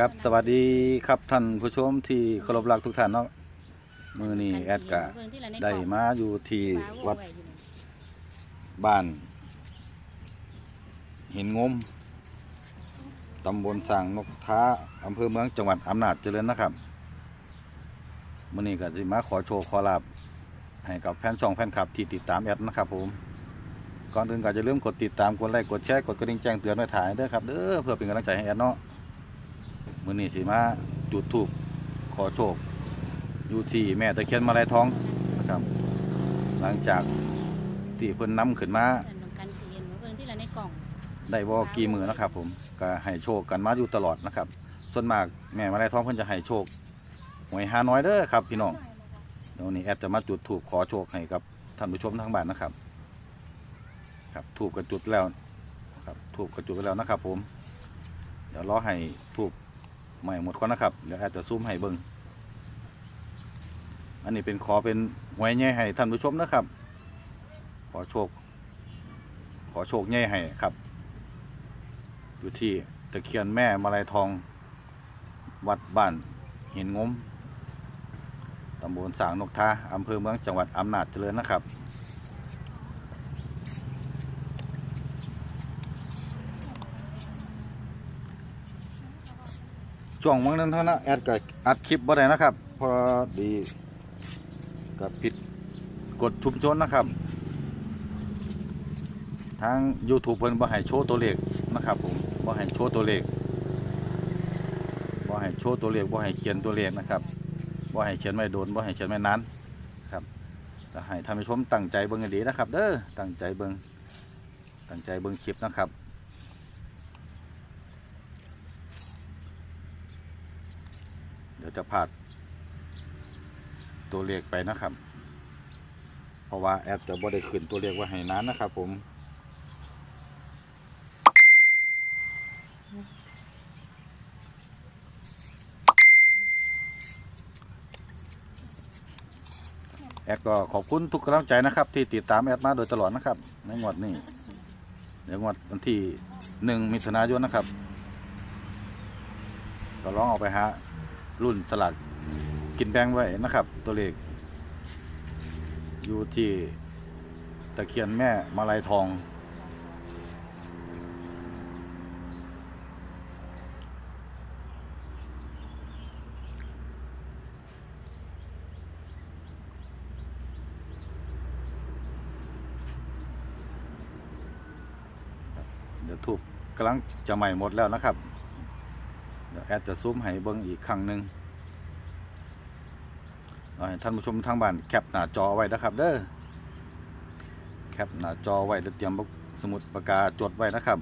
ครับสวัสดีครับท่านผู้ชมที่เคารพรักทุกท่านเนาะมือนี้แอดกะได้มาอยู่ที่วัดบ้านหินงมตำบลสร้างนกท้าอำเภอเมืองจังหวัดอำนาจเจริญนะครับมือนี้ก็จะมาขอโชว์ขอลาบให้กับแฟนช่องแฟนคลับที่ติดตามแอดนะครับผมก่อนอื่นก็จะเริ่าลืมกดติดตามกดไลค์กดแชร์กดกระดิ่งแจ้งเตือนไว้ถ่ายเด้อครับเด้อเพื่อเป็นกำลังใจให้แอดเนาะ มือนี้สิมาจุดถูกขอโชค อยู่ที่แม่ตะเคียนมาลายทองนะครับ หลังจากที่เพิ่นนำขึ้นมาน้องการสิเห็นว่าเบิ่งที่ละในกล่อง ได้บ่กี่มือนะครับ ผมก็ให้โชคกันมาอยู่ตลอดนะครับ ส่วนมากแม่มาลายทองเพิ่นจะให้โชคหวยหาน้อยเด้อครับ พี่น้องเดี๋ยวนนี้แอดจะมาจุดถูกขอโชคให้กับท่านผู้ชมทางบ้านนะครับ ครับถูกกระจุดแล้วครับถูกกระจุดแล้วนะครับ ผม เดี๋ยวรอให้ถูก ใหม่หมดก่อนนะครับ เดี๋ยวแอดจะซูมให้เบิ่งอันนี้เป็นขอเป็นหวยแง่ให้ท่านผู้ชมนะครับ ขอโชค ขอโชคแง่ให้ครับ อยู่ที่ตะเคียนแม่มาลายทอง วัดบ้านหินงมตำบลสางนกทาอำเภอเมืองจังหวัดอำนาจเจริญนะครับ ช่วงวังนั้นเท่านั้นแอดก็อัดคลิปบ่ได้นะครับเพอดีกับผิดกฎชุมชนนะครับ ทาง YouTube เพิ่นบ่ให้โชว์ตัวเลขนะครับผมบ่ให้โชว์ตัวเลขบ่ให้โชว์ตัวเลขบ่ให้เขียนตัวเลขนะครับบ่ให้เขียนไม่โดนบ่ให้เขียนไม่นานครับก็ให้ท่านผู้ชมตั้งใจเบิ่งให้ดีนะครับ เด้อตั้งใจเบิ่งตั้งใจเบิ่งคลิปนะครับ ดี๋ยวจะพลาดตัวเลขไปนะครับ เพราะว่าแอปจะบ่ได้ขึ้นตัวเลขว่าให้นานนะครับ ผมแอดก็ขอบคุณทุกกำลังใจนะครับ ที่ติดตามแอดมาโดยตลอดนะครับ ในงวดนี้ในงวดวันที่หนึ่งมิถุนายนนะครับ ก็ลองเอาไปหา รุ่นสลักกินแบงไว้นะครับ ตัวเลข อยู่ที่ตะเคียนแม่มาลายทอง เดี๋ยวถูกกำลังจะใหม่หมดแล้วนะครับ ดี๋ยวแอดจะซูมให้เบิ้งอีกครั้งหนึ่งท่านผู้ชมทางบ้านแคปหน้าจอไว้นะครับ เด้อแคปหน้าจอไว้แล้วเตรียมสมุดปากกาจดไว้นะครับ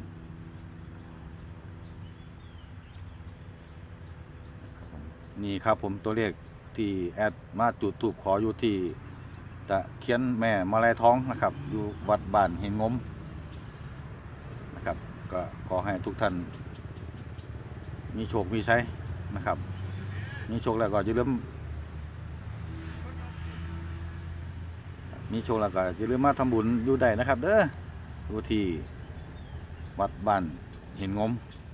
นี่ครับผมตัวเลขที่แอดมาจุดถูกขออยู่ที่ตะเคียนแม่มาลายท้องนะครับ อยู่วัดบ้านหินงมนะครับ ก็ขอให้ทุกท่าน มีโชค มีใช้นะครับ มีโชคแล้วก็อย่าลืมมีโชคแล้วก็อย่าลืมมาทำบุญอยู่ใดนะครับ เด้ออยู่ที่วัดบ้านหินงม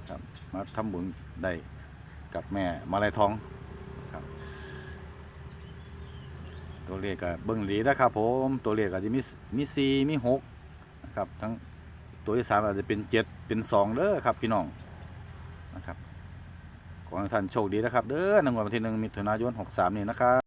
ครับมาทำบุญได้กับแม่มาลายทองครับ ตัวเลขก็เบิ้งหลีนะครับผมตัวเลขอาจจะมีมีสี่มีหกนะครับทั้งตัวที่สามอาจจะเป็นเจ็ดเป็นสองเด้อครับพี่น้องนะครับ ขอให้ท่านโชคดีนะครับ เด้อในวันที่หนึ่งมิถุนายนหกสามนี้นะครับ